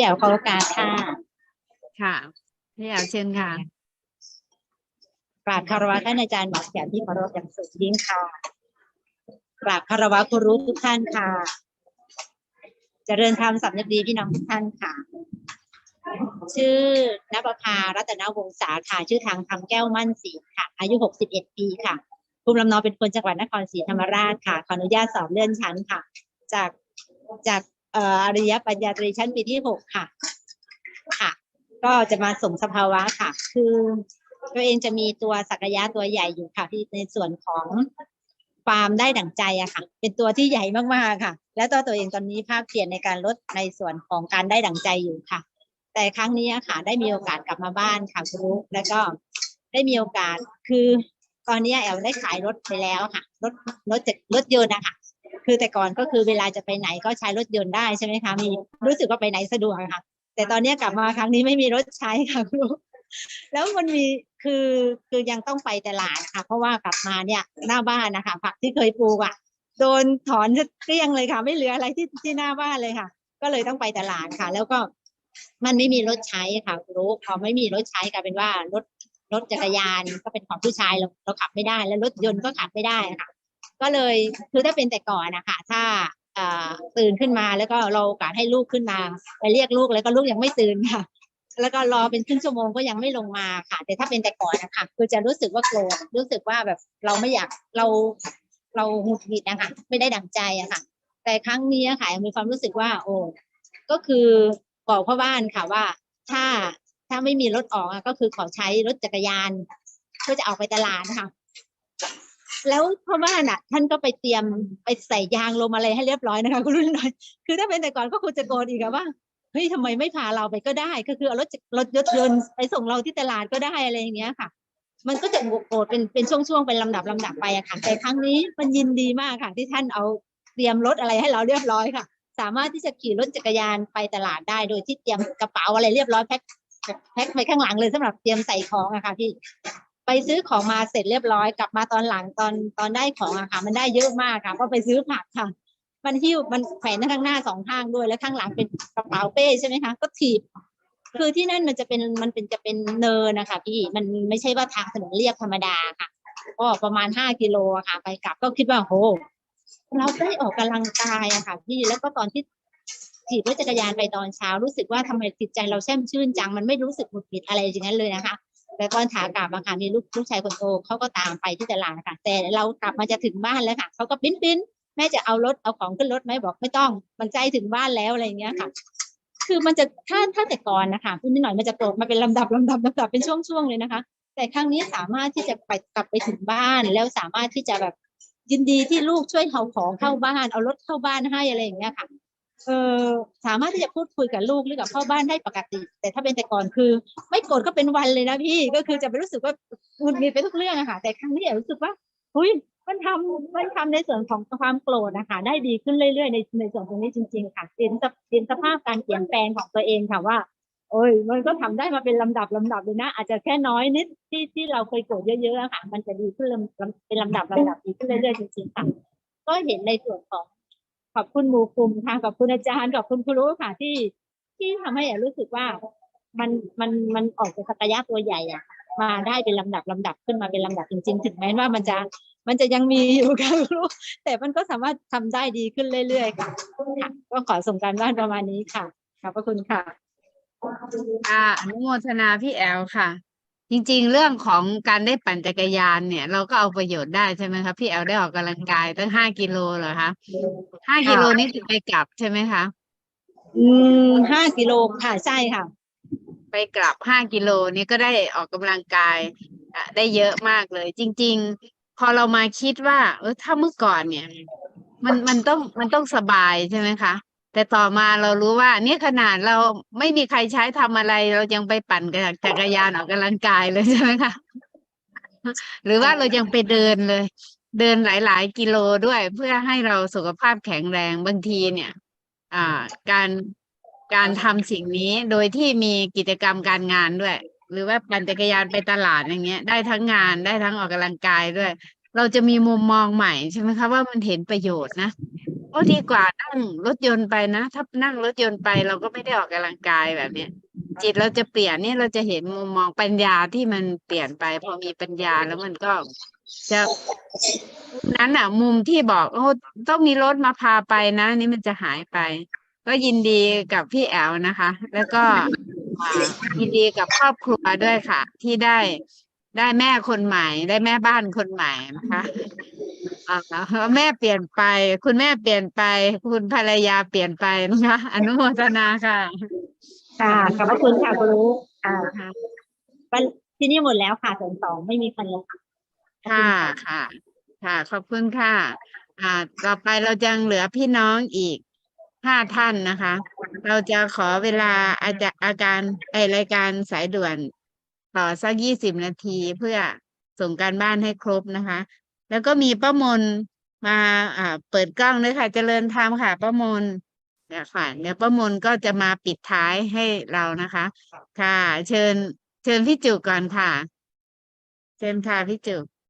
พี่แอ๋วขอโอกาสค่ะ ค่ะพี่แอลเชิญค่ะกราบคารวะท่านอาจารย์หมอแก้วที่เคารพอย่างสูงยิ่งค่ะกราบคารวะครูรู้ทุกท่านค่ะ เจริญธรรมสำนึกดีพี่น้องทุกท่านค่ะ ชื่อนภพารัตนวงศาค่ะ ชื่อทางคำแก้วมั่นศรีค่ะ อายุ 61 ปีค่ะ ภูมิลำเนาเป็นคนจังหวัดนครศรีธรรมราชค่ะ ขออนุญาตสอบเลื่อนชั้นค่ะ จากจากเอ่ออริยปัญญาตรีชั้นปีที่6ค่ะ ค่ะ ก็จะมาส่งสภาวะค่ะ คือตัวเองจะมีตัวสักยะตัวใหญ่อยู่ค่ะ ที่ในส่วนของฟาร์มได้ดั่งใจอะค่ะ เป็นตัวที่ใหญ่มากๆค่ะ แล้วตัวตัวเองตอนนี้ภาคเปลี่ยนในการลดในส่วนของการได้ดั่งใจอยู่ค่ะ แต่ครั้งนี้ค่ะ ได้มีโอกาสกลับมาบ้านค่ะคุณลูกแล้วก็ได้มีโอกาสคือ ตอนนี้แอลได้ขายรถไปแล้วค่ะรถรถจากรถยนต์นะคะ คือแต่ก่อนก็คือเวลาจะไปไหนก็ใช้รถยนต์ได้ใช่ไหมคะมีรู้สึกว่าไปไหนสะดวกอะค่ะ แต่ตอนนี้กลับมาครั้งนี้ไม่มีรถใช้ค่ะคุณลูกแล้วมันมีคือคือยังต้องไปตลาดค่ะ เพราะว่ากลับมาเนี่ยหน้าบ้านนะคะผักที่เคยปลูกอะโดนถอนเกลี้ยงเลยค่ะ ไม่เหลืออะไรที่ที่หน้าบ้านเลยค่ะ ก็เลยต้องไปตลาดค่ะ แล้วก็มันไม่มีรถใช้ค่ะคุณรู้พอไม่มีรถใช้กลายเป็นว่ารถรถจักรยานก็เป็นของผู้ชายเราเราขับไม่ได้ แล้วรถยนต์ก็ขับไม่ได้ค่ะ ก็เลยคือถ้าเป็นแต่ก่อนนะคะถ้าตื่นขึ้นมาแล้วก็เราโอกาสให้ลูกขึ้นมาไปเรียกลูกแล้วก็ลูกยังไม่ตื่นค่ะ แล้วก็รอเป็นครึ่งชั่วโมงก็ยังไม่ลงมาค่ะ แต่ถ้าเป็นแต่ก่อนนะคะคือจะรู้สึกว่าโกรธรู้สึกว่าแบบเราไม่อยากเราเราหงุดหงิดนะคะไม่ได้ดั่งใจอะค่ะ แต่ครั้งนี้ค่ะมีความรู้สึกว่า โอ้ก็คือบอกพ่อบ้านค่ะว่า ถ้าถ้าไม่มีรถออกก็คือขอใช้รถจักรยานเพื่อจะออกไปตลาดนะคะ แล้วพ่อบ้านอะ ท่านก็ไปเตรียมไปใส่ยางลมอะไรให้เรียบร้อยนะคะคุณรุ่นน้อยคือถ้าเป็นแต่ก่อนก็คงจะโกรธอีกว่าเฮ้ยทำไมไม่พาเราไปก็ได้ ก็คือเอารถรถยนต์ยนต์ไปส่งเราที่ตลาดก็ได้อะไรอย่างเงี้ยค่ะ มันก็จะโกรธเป็นเป็นช่วงๆเป็นลำดับลำดับไปอะค่ะแต่ครั้งนี้มันยินดีมากค่ะ ที่ท่านเอาเตรียมรถอะไรให้เราเรียบร้อยค่ะ สามารถที่จะขี่รถจักรยานไปตลาดได้ โดยที่เตรียมกระเป๋าอะไรเรียบร้อยแพ็คแพ็คไปข้างหลังเลยสำหรับเตรียมใส่ของอะค่ะพี่ ไปซื้อของมาเสร็จเรียบร้อยกลับมาตอนหลังตอนตอนได้ของอะค่ะ มันได้เยอะมากค่ะก็ไปซื้อผักค่ะ มันหิ้วมันแขวนข้างหน้าสองข้างด้วยแล้วข้างหลังเป็นกระเป๋าเป้ใช่ไหมคะ ก็ถีบคือที่นั่นมันจะเป็นมันเป็นจะเป็นเนินนะคะพี่มันไม่ใช่ว่าทางถนนเรียบธรรมดาค่ะ ก็ประมาณห้ากิโลค่ะ ไปกลับก็คิดว่าโหเราได้ออกกำลังกายอะค่ะ พี่แล้วก็ตอนที่ขี่รถจักรยานไปตอนเช้ารู้สึกว่าทำไมจิตใจเราแช่มชื่นจังมันไม่รู้สึกหงุดหงิดอะไรอย่างนั้นเลยนะคะ แต่ตอนขากลับอะค่ะมีลูกลูกชายคนโตเขาก็ตามไปที่ตลาดค่ะ แต่เรากลับมาจะถึงบ้านแล้วค่ะเขาก็ปิ้นปิ้นแม่จะเอารถเอาของขึ้นรถไหมบอกไม่ต้อง มันใจถึงบ้านแล้วอะไรอย่างเงี้ยค่ะ คือมันจะถ้าถ้าแต่ก่อนนะคะพูดนิดหน่อยมันจะตกมาเป็นลำดับลำดับลำดับเป็นช่วงๆเลยนะคะ แต่ครั้งนี้สามารถที่จะไปกลับไปถึงบ้านแล้วสามารถที่จะแบบยินดีที่ลูกช่วยเอาของเข้าบ้านเอารถเข้าบ้านให้อะไรอย่างเงี้ยค่ะ เออสามารถที่จะพูดคุยกับลูกหรือกับพ่อบ้านได้ปกติ แต่ถ้าเป็นแต่ก่อนคือ ไม่โกรธก็เป็นวันเลยนะพี่ก็คือจะไปรู้สึกว่าหงุดหงิดไปทุกเรื่องอะค่ะ แต่ครั้งนี้รู้สึกว่าหุยมันทำมันทำในส่วนของความโกรธนะคะได้ดีขึ้นเรื่อยๆในในส่วนตรงนี้จริง ๆ ค่ะเห็นเห็นสภาพการเปลี่ยนแปลงของตัวเองค่ะว่า โอ้ย มันก็ทำได้มาเป็นลำดับลำดับเลยนะ อาจจะแค่น้อยนิดที่ที่เราเคยโกรธเยอะๆอะค่ะ มันจะดีขึ้นเป็นลำดับลำดับดีขึ้นเรื่อยๆจริงๆค่ะก็เห็นในส่วนของ ขอบคุณหมูคุมค่ะขอบคุณอาจารย์ขอบคุณครูค่ะที่ที่ทำให้แอรู้สึกว่ามันมันมันออกจากศักยะตัวใหญ่อะมาได้เป็นลำดับลำดับขึ้นมาเป็นลำดับจริงๆ ถึงแม้ว่ามันจะมันจะยังมีอยู่ค่ะครูแต่มันก็สามารถทำได้ดีขึ้นเรื่อยๆค่ะค่ะก็ขอส่งการบ้านประมาณนี้ค่ะขอบพระคุณค่ะอ่าอนุโมทนาพี่แอลค่ะ จริง ๆ เรื่องของการได้ปั่นจักรยานเนี่ย เราก็เอาประโยชน์ได้ใช่ไหมคะพี่แอลได้ออกกำลังกายตั้งห้ากิโลเหรอคะห้ากิโลนี่คือไปกลับใช่ไหมคะอืมห้ากิโลค่ะใช่ค่ะ ไปกลับห้ากิโลนี่ก็ได้ออกกำลังกายอะได้เยอะมากเลย จริง ๆ พอเรามาคิดว่า เออถ้าเมื่อก่อนเนี่ย มันมันต้องมันต้องสบายใช่ไหมคะ แต่ต่อมาเรารู้ว่า เนี่ยขนาดเราไม่มีใครใช้ทำอะไร เรายังไปปั่นจักรยานออกกำลังกายเลยใช่ไหมคะหรือว่าเรายังไปเดินเลย เดินหลาย ๆ กิโลด้วย เพื่อให้เราสุขภาพแข็งแรงบางทีเนี่ย อ่า การการทำสิ่งนี้โดยที่มีกิจกรรมการงานด้วย หรือว่าปั่นจักรยานไปตลาดอย่างเงี้ย ได้ทั้งงานได้ทั้งออกกำลังกายด้วย เราจะมีมุมมองใหม่ใช่ไหมคะว่ามันเห็นประโยชน์นะ ก็ดีกว่านั่งรถยนต์ไปนะ ถ้านั่งรถยนต์ไปเราก็ไม่ได้ออกกำลังกายแบบเนี้ยจิตเราจะเปลี่ยนเนี่ยเราจะเห็นมุมมองปัญญาที่มันเปลี่ยนไป พอมีปัญญาแล้วมันก็จะนั้นอะ มุมที่บอกโอ้ต้องมีรถมาพาไปนะ นี่มันจะหายไป ก็ยินดีกับพี่แอลนะคะ แล้วก็ยินดีกับครอบครัวด้วยค่ะ ที่ได้ได้แม่คนใหม่ ได้แม่บ้านคนใหม่นะคะ แม่เปลี่ยนไป คุณแม่เปลี่ยนไป คุณภรรยาเปลี่ยนไปนะคะอนุโมทนาค่ะ ค่ะขอบพระคุณค่ะครูรู้อ่าวันที่นี่หมดแล้วค่ะส่วนสองไม่มีใครแล้วค่ะค่ะค่ะ ค่ะ ขอบคุณค่ะ อ่า ต่อไปเรายังเหลือพี่น้องอีกห้าท่านนะคะ เราจะขอเวลาอาจจะอาการไอรายการสายด่วน ต่อสักยี่สิบนาทีเพื่อส่งการบ้านให้ครบนะคะ แล้วก็มีป้ามนมาอ่า เปิดกล้องด้วยค่ะ เจริญธรรมค่ะป้ามนเนี่ยค่ะเดี๋ยวป้ามนก็จะมาปิดท้ายให้เรานะคะ ค่ะ เชิญ เชิญพี่จุกก่อนค่ะ เชิญค่ะพี่จุก